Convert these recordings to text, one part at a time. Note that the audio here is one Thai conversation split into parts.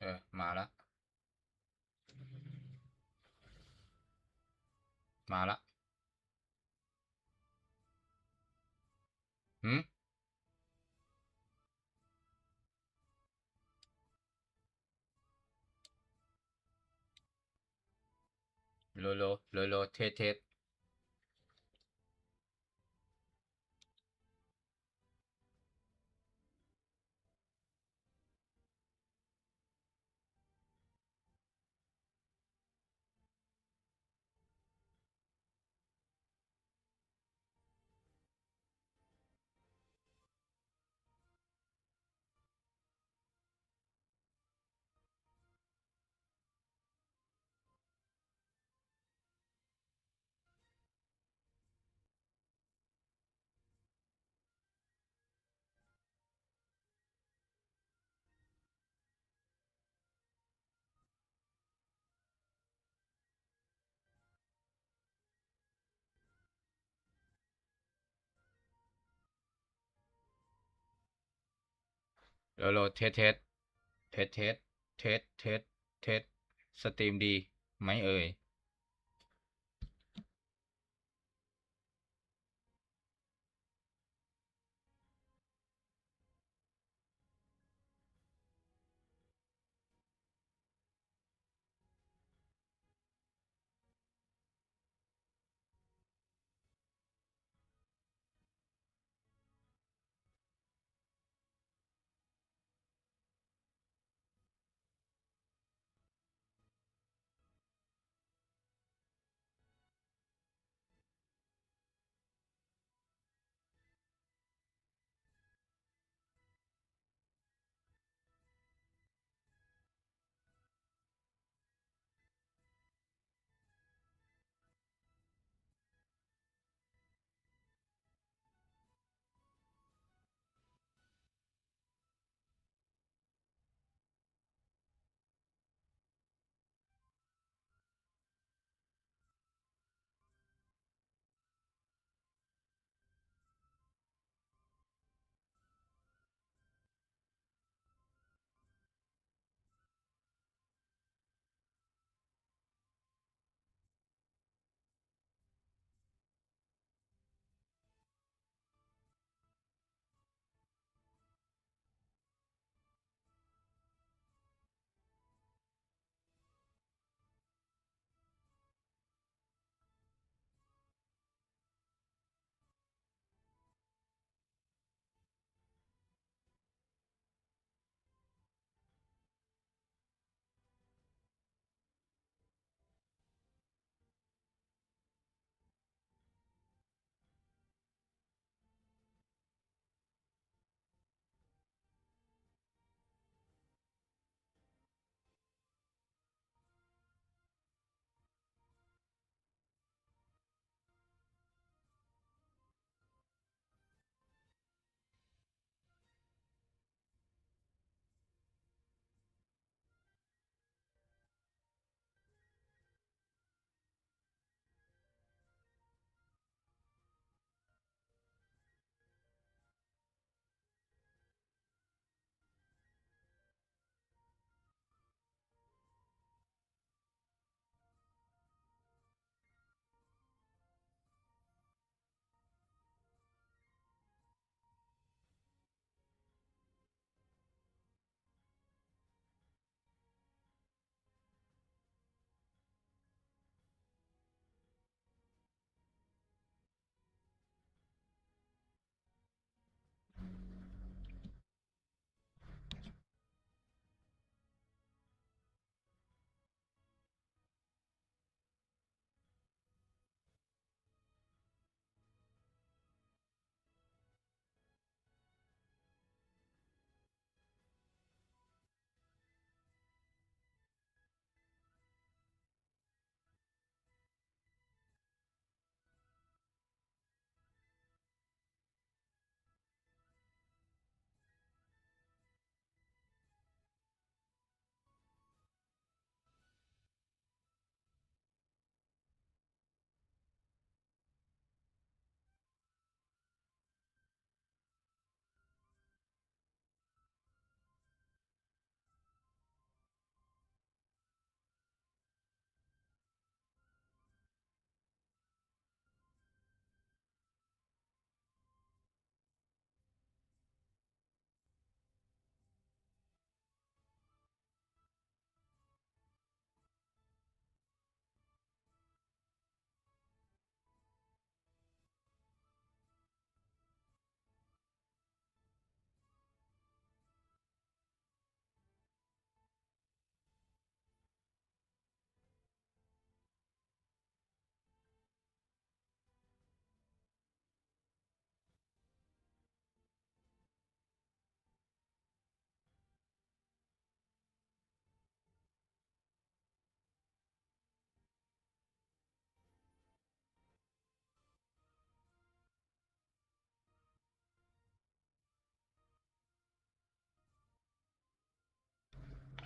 เออมาละมาละหื โลโลโลโลเทสเทสโลโลเทสเทสเทสเทสเทสเทสเทสสตรีมดีไหมเอ่ย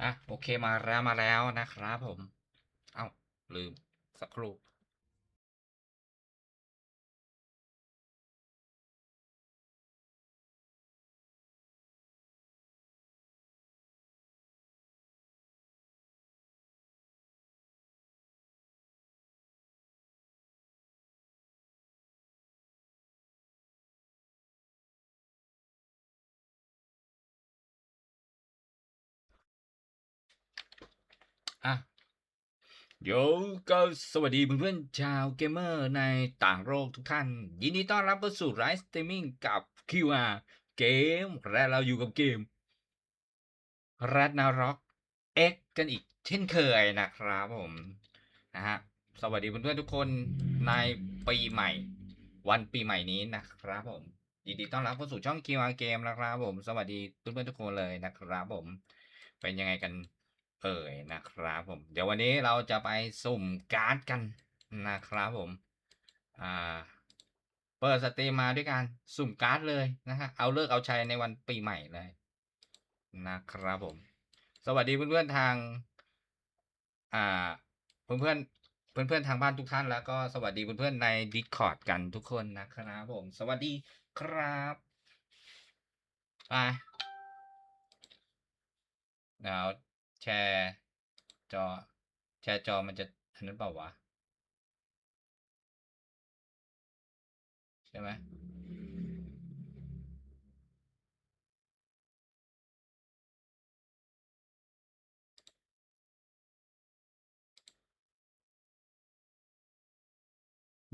อะโอเคมาแล้วมาแล้วนะครับผม เอ้าลืมสักครู่ เดี๋ยวก็สวัสดีเพื่อนๆชาวเกมเมอร์ในต่างโลกทุกท่าน ยินดีต้อนรับเข้าสู่ไลฟ์สตรีมมิ่งกับ QR เกม และเราอยู่กับเกม r a d n a r o k X กันอีกเช่นเคยนะครับผมนะฮะสวัสดีเพื่อนๆทุกคนในปีใหม่ วันปีใหม่นี้นะครับผม ยินดีต้อนรับเข้าสู่ช่อง QR เกมนะครับผม สวัสดีเพื่อนๆทุกคนเลยนะครับผม เป็นยังไงกัน เอ่ยนะครับผม เดี๋ยววันนี้เราจะไปสุ่มการ์ดกันนะครับผม อ่า เปิดสตรีมมาด้วยการสุ่มการ์ดเลยนะฮะ เอาเลิกเอาชัยในวันปีใหม่เลยนะครับผม สวัสดีเพื่อนๆทาง อ่า เพื่อนๆเพื่อนๆทางบ้านทุกท่านแล้วก็สวัสดีเพื่อนๆใน Discord กันทุกคนนะครับผม สวัสดีครับไปเดี๋ยว แชร์จอ แชร์จอมันจะอันนั้นเปล่าวะ ใช่ไหม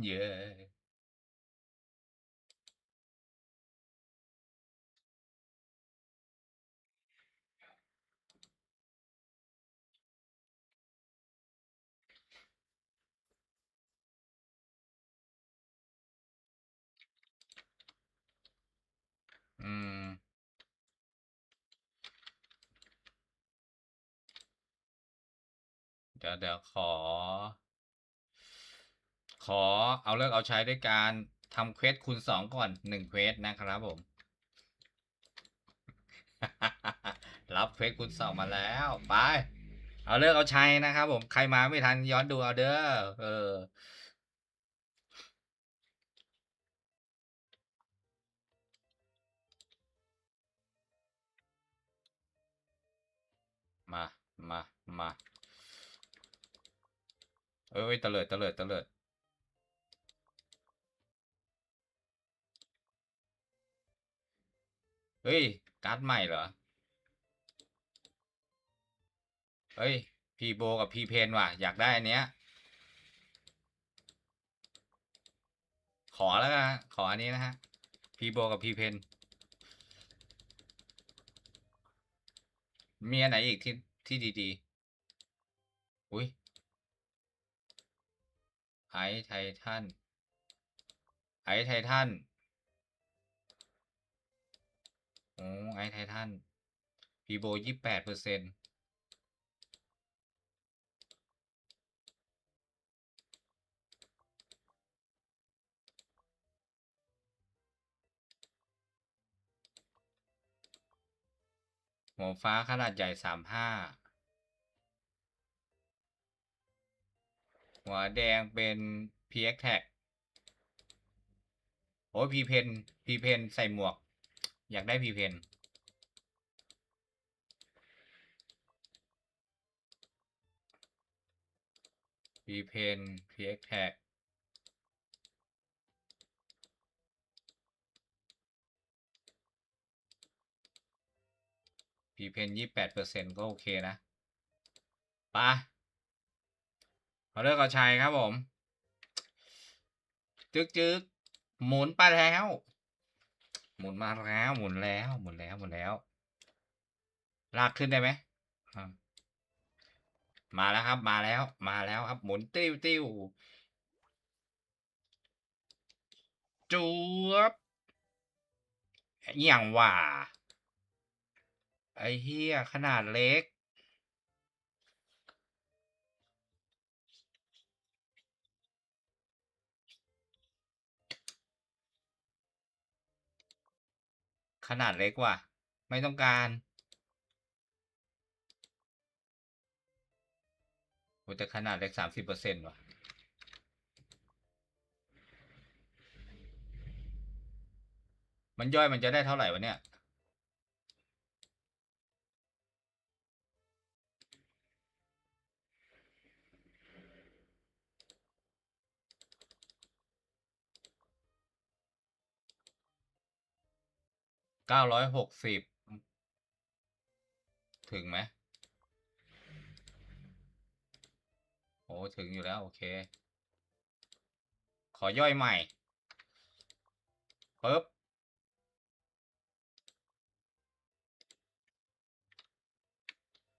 เย้ อืม เดี๋ยวเดี๋ยวขอ ขอเอาเลิกเอาใช้ด้วยการทำเควสคูณสองก่อนหนึ่งเควสนะครับผม รับเควสคูณสองมาแล้ว ไป เอาเลิกเอาใช้นะครับผม ใครมาไม่ทันย้อนดูเอาเด้อเออ มา เอ้ยเตลิดเตลิดเตลิดเฮ้ย การ์ดใหม่เหรอ เฮ้ย พีโบกับพีเพนว่ะ อยากได้อันเนี้ย ขอแล้วกันะขออันนี้นะฮะ พีโบกับพีเพน มีอันไหนอีกที่ที่ดีๆ อุ้ยไอไททันไอไททันโอ้ไอไททันพีโบยี่แปดเปอร์เซ็นต์หัวฟ้าขนาดใหญ่สามห้า หัวแดงเป็น PX Tag โอ้ยพีเพนพีเพนใส่หมวก อยากได้พีเพนพีเพน PX Tag พีเพนยี่แปดเปอร์เซ็นก็โอเคนะไปะ เอาเลิกเอาชัยครับผม จึกจึกหมุนไปแล้ว หมุนมาแล้ว หมุนแล้ว หมุนแล้ว หมุนแล้ว ลากขึ้นได้ไหม มาแล้วครับ มาแล้ว มาแล้วครับ หมุนติ้วติ้วจวบอย่างว่า ไอเฮียขนาดเล็ก ขนาดเล็กว่ะ ไม่ต้องการโอ้แต่ขนาดเล็กสามสิบเปอร์เซ็นต์ว่ะ มันย่อยมันจะได้เท่าไหร่วะเนี่ย เก้าร้อยหกสิบถึงไหมโอ้ถึงอยู่แล้ว โอเค ขอย่อยใหม่ปึ๊บ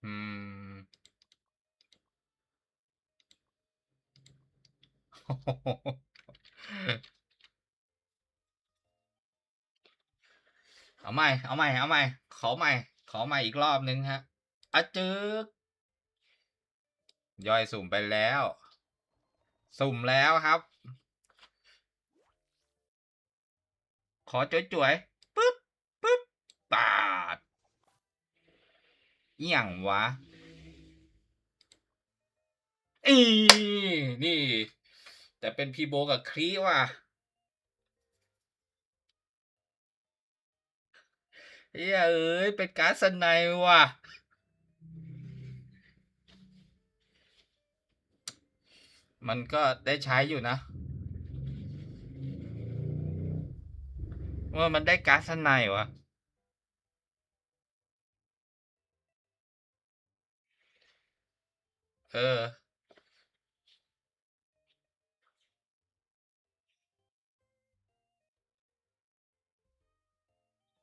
อืม เอาใหม่ เอาใหม่ เอาใหม่ ขอใหม่ ขอใหม่อีกรอบนึงฮะอะจึกย่อยสุ่มไปแล้ว สุ่มแล้วครับ ขอจ่วยๆปึ๊บปึ๊บปาดอย่างวะอีนี่ แต่เป็นพีโบกับครีว่ะ เฮ้ยเอ้ยเป็นการ์ดสนป์ว่ะมันก็ได้ใช้อยู่นะว่ามันได้การ์ดสนป์วะเออ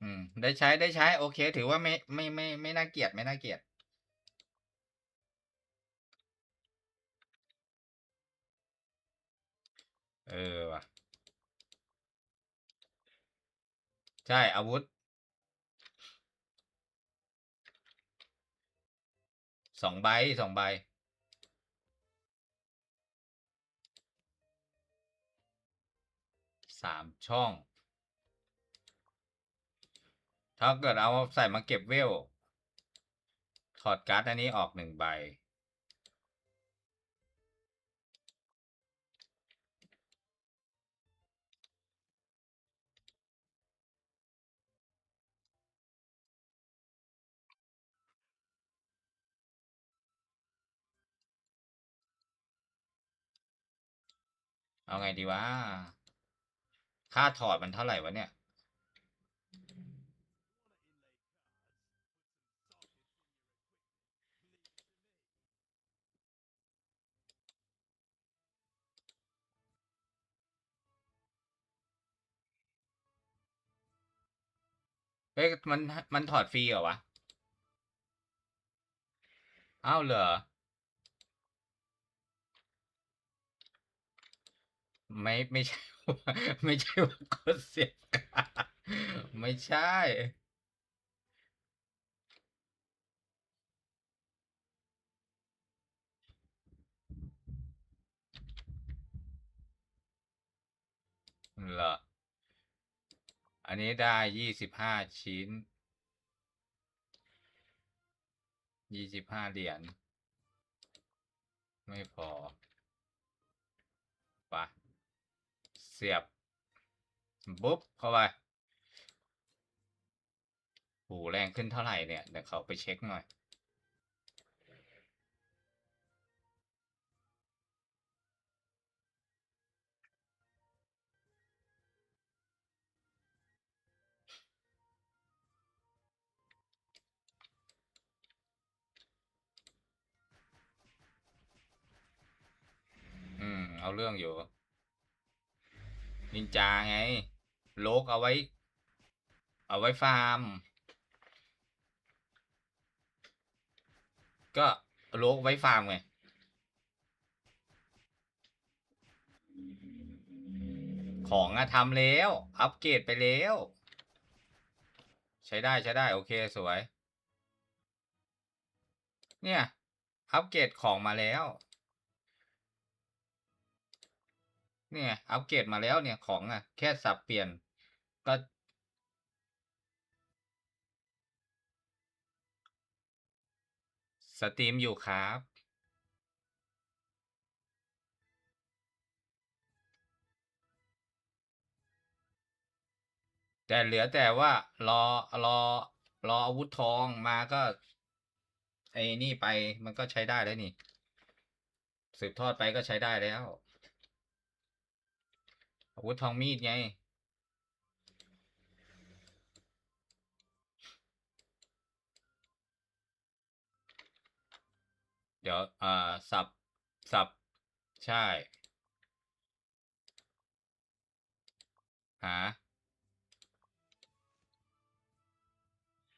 อืม ได้ใช้ได้ใช้ โอเค ถือว่าไม่ไม่ไม่ ไม่น่าเกลียดไม่น่าเกลียดเออว่ะ ใช่ อาวุธสองใบสองใบ สามช่อง ถ้าเกิดเอาใส่มาเก็บเวล ถอดการ์ดอันนี้ออกหนึ่งใบ เอาไงดีวะ ค่าถอดมันเท่าไหร่วะเนี่ย เฮ้ยมันมันถอดฟรีเหรอวะ อ้าวเหรอ ไม่ไม่ใช่ว่าไม่ใช่ว่ากดเสียบการไม่ใช่ เหรอ อันนี้ได้ยี่สิบห้าชิ้นยี่สิบห้าเหรียญไม่พอปะเสียบปุ๊บเข้าไปหูแรงขึ้นเท่าไหร่เนี่ย เดี๋ยวเขาไปเช็คหน่อย เรื่องอยู่ นินจาไง โลกเอาไว้ เอาไว้ฟาร์ม ก็โลกไว้ฟาร์มไงของอะทำแล้ว อัปเกรดไปแล้ว ใช้ได้ใช้ได้ โอเคสวย เนี่ย อัปเกรดของมาแล้ว เนี่ยอัปเกรดมาแล้วเนี่ยของอะ แค่สับเปลี่ยนก็ สตรีมอยู่ครับแต่เหลือแต่ว่ารอรอรออาวุธทองมาก็ ไอ้นี่ไปมันก็ใช้ได้แล้วนี่ สืบทอดไปก็ใช้ได้แล้ว อาวุธทองมีดไง เดี๋ยว อ่า สับ สับ ใช่ หา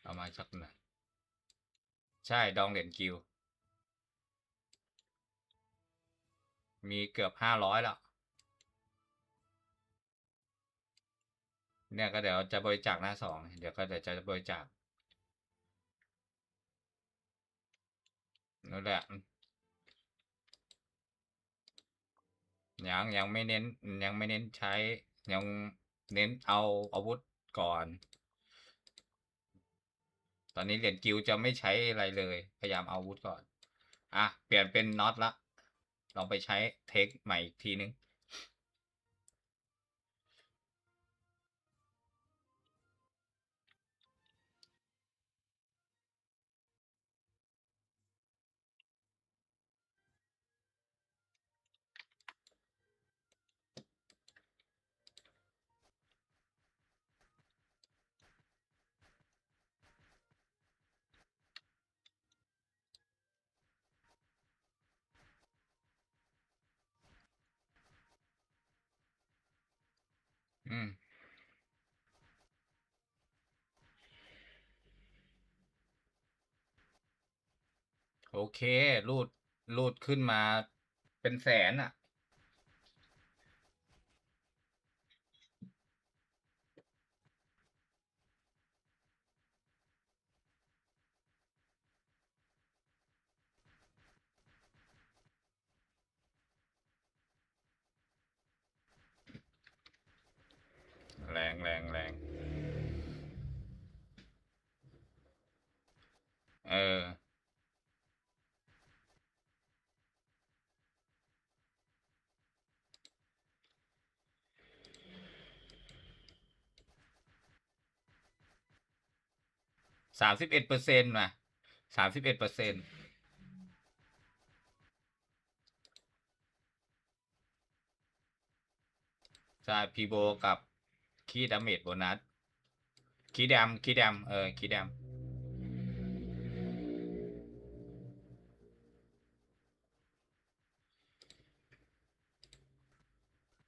เอามาสักหน่อยใช่ ดองเหรียญกิว มีเกือบห้าร้อยแล้ว เนี่ยก็เดี๋ยวจะบริจาคหน้าสองเดี๋ยวก็เดี๋ยวจะบริจาคนั่นแหละยังยังไม่เน้นยังไม่เน้นใช้ยังเน้นเอาอาวุธก่อน ตอนนี้เหรียญกิวจะไม่ใช้อะไรเลย พยายามเอาอาวุธก่อน อะ เปลี่ยนเป็นน็อตละลองไปใช้เทคใหม่อีกทีนึง อืมโอเครูดรูดขึ้นมาเป็นแสนอะ แรงแรงแรง เออ สามสิบเอ็ดเปอร์เซ็นต์มาสามสิบเอ็ดเปอร์เซ็นต์ใช่พีโบกับคีดาเมจโบนัสคีแดมคีแดมเออคีแดม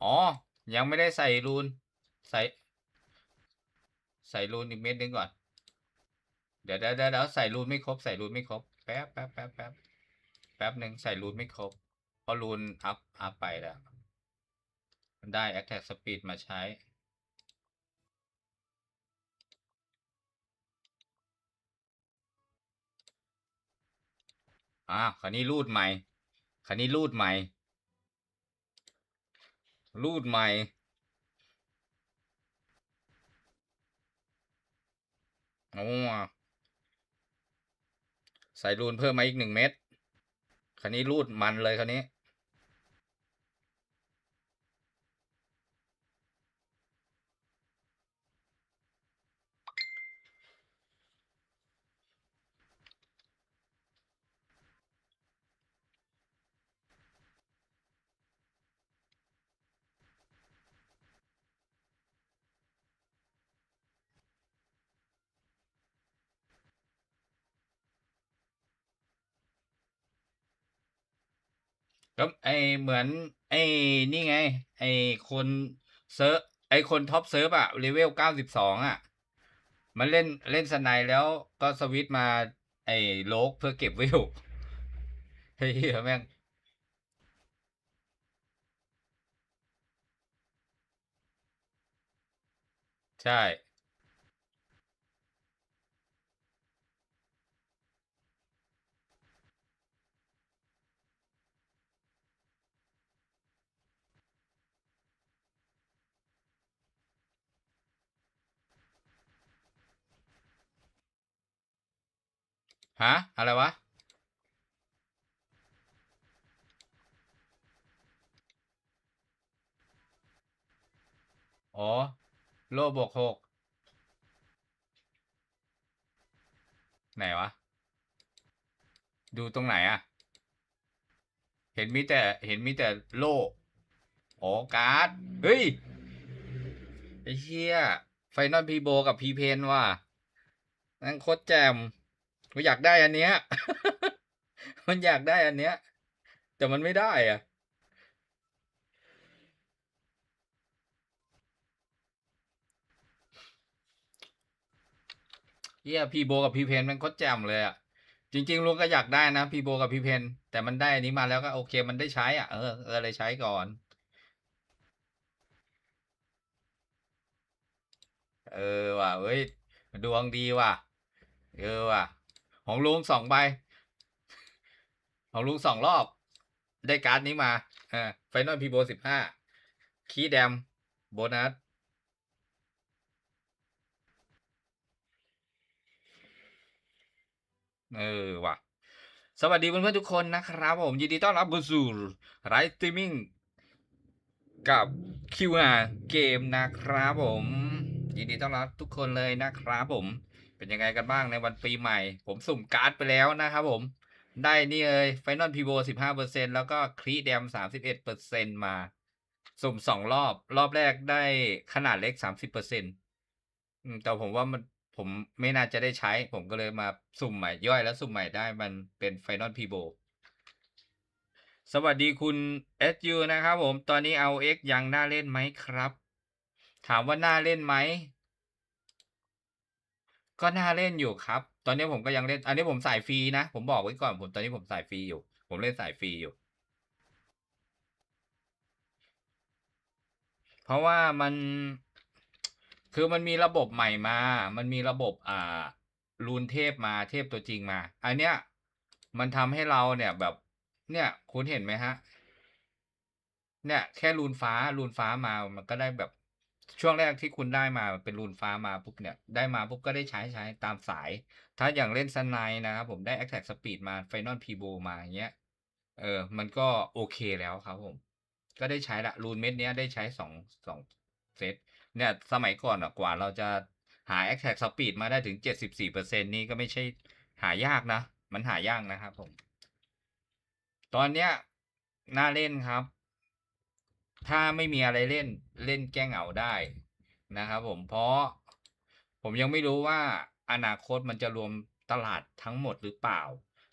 อ๋อ ยังไม่ได้ใส่รูน ใส่ ใส่รูนอีกเม็ดนึงก่อน เดี๋ยวเดี๋ยวเดี๋ยวใส่รูนไม่ครบใส่รูนไม่ครบแป๊บแป๊บแป๊บแป๊บแป๊บหนึ่งใส่รูนไม่ครบเพราะรูนอัพอัพไปแล้วได้ Attack Speed มาใช้อ่าคราวนี้รูดใหม่คราวนี้รูดใหม่ รูดใหม่โอ้ ใส่รูนเพิ่มมาอีกหนึ่งเม็ดคันนี้รูดมันเลยคันนี้ ก็ไอเหมือน ไอนี่ไง ไอคนเซิร์ฟไอคนท็อปเซิร์ฟอะเลเวลเก้าสิบสองอะมันเล่นเล่นสไนแล้วก็สวิตมา ไอโลกเพื่อเก็บวิวเฮ้ยแม่งใช่ ฮะ อะไรวะ อ๋อ โลบกหกไหนวะ ดูตรงไหนอะเห็นมีแต่เห็นมีแต่โลอ๋อการ์ด เฮ้ย ไอ้เชี่ยไฟนอลพีโบกับพีเพนว่ะนั่งโคตรแจม กูอยากได้อันเนี้ย มันอยากได้อันเนี้ย แต่มันไม่ได้อะเฮียพีโบกับพีเพนมันโคตรแจ่มเลยอะจริงๆลุงก็อยากได้นะพีโบกับพีเพนแต่มันได้อันนี้มาแล้วก็โอเค มันได้ใช้อะเออเออเลยใช้ก่อน เออว่ะเว้ยดวงดีว่ะ เออว่ะ ของลุงสองใบของลุงสองรอบ ได้การ์ดนี้มาเออไฟนอลพีโบสิบห้าคีย์แดมโบนัสเออว่ะ สวัสดีเพื่อนๆทุกคนนะครับผม ยินดีต้อนรับเข้าสู่ไลฟ์สตรีมมิ่งกับ QR เกมนะครับผม ยินดีต้อนรับทุกคนเลยนะครับผม เป็นยังไงกันบ้างในวันปีใหม่ ผมสุ่มการ์ดไปแล้วนะครับผม ได้นี่เลยไฟนอลพีโบสิบห้าเปอร์เซ็นแล้วก็ครีแดมสามสิบเอ็ดเปอร์เซ็นมา สุ่มสองรอบ รอบแรกได้ขนาดเล็กสามสิบเปอร์เซ็นแต่ผมว่ามันผมไม่น่าจะได้ใช้ ผมก็เลยมาสุ่มใหม่ย่อยแล้วสุ่มใหม่ได้มันเป็นไฟนอลพีโบสวัสดีคุณ SU นะครับผม ตอนนี้เอา X ยังน่าเล่นไหมครับ ถามว่าน่าเล่นไหม ก็น่าเล่นอยู่ครับ ตอนนี้ผมก็ยังเล่น อันนี้ผมสายฟรีนะ ผมบอกไว้ก่อนผมตอนนี้ผมสายฟรีอยู่ ผมเล่นสายฟรีอยู่ เพราะว่ามันคือมันมีระบบใหม่มา มันมีระบบอ่ารูนเทพมาเทพตัวจริงมา อันเนี้ยมันทำให้เราเนี่ยแบบ เนี่ยคุณเห็นไหมฮะ เนี่ย แค่รูนฟ้ารูนฟ้ามามันก็ได้แบบ ช่วงแรกที่คุณได้มาเป็นรูนฟ้ามาปุ๊บเนี่ยได้มาปุ๊บก็ได้ใช้ใช้ตามสาย ถ้าอย่างเล่นสไนนะครับผมได้ Attack Speed มา Final p ีโบมาอย่างเงี้ยเออมันก็โอเคแล้วครับผม ก็ได้ใช้ละรูนเม็ดเนี้ยได้ใช้สองสองเซตเนี่ยสมัยก่อนอะกว่าเราจะหา Attack Speed มาได้ถึงเจ็ดสิบสี่เปอร์เซ็นนี่ก็ไม่ใช่หายากนะ มันหายากนะครับผม ตอนเนี้ยน่าเล่นครับ ถ้าไม่มีอะไรเล่นเล่นแก้เหงาได้นะครับผมเพราะผมยังไม่รู้ว่าอนาคตมันจะรวมตลาดทั้งหมดหรือเปล่า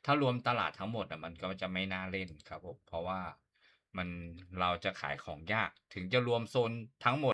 ถ้ารวมตลาดทั้งหมดอะมันก็จะไม่น่าเล่นครับผมเพราะว่ามันเราจะขายของยากถึงจะรวมโซนทั้งหมด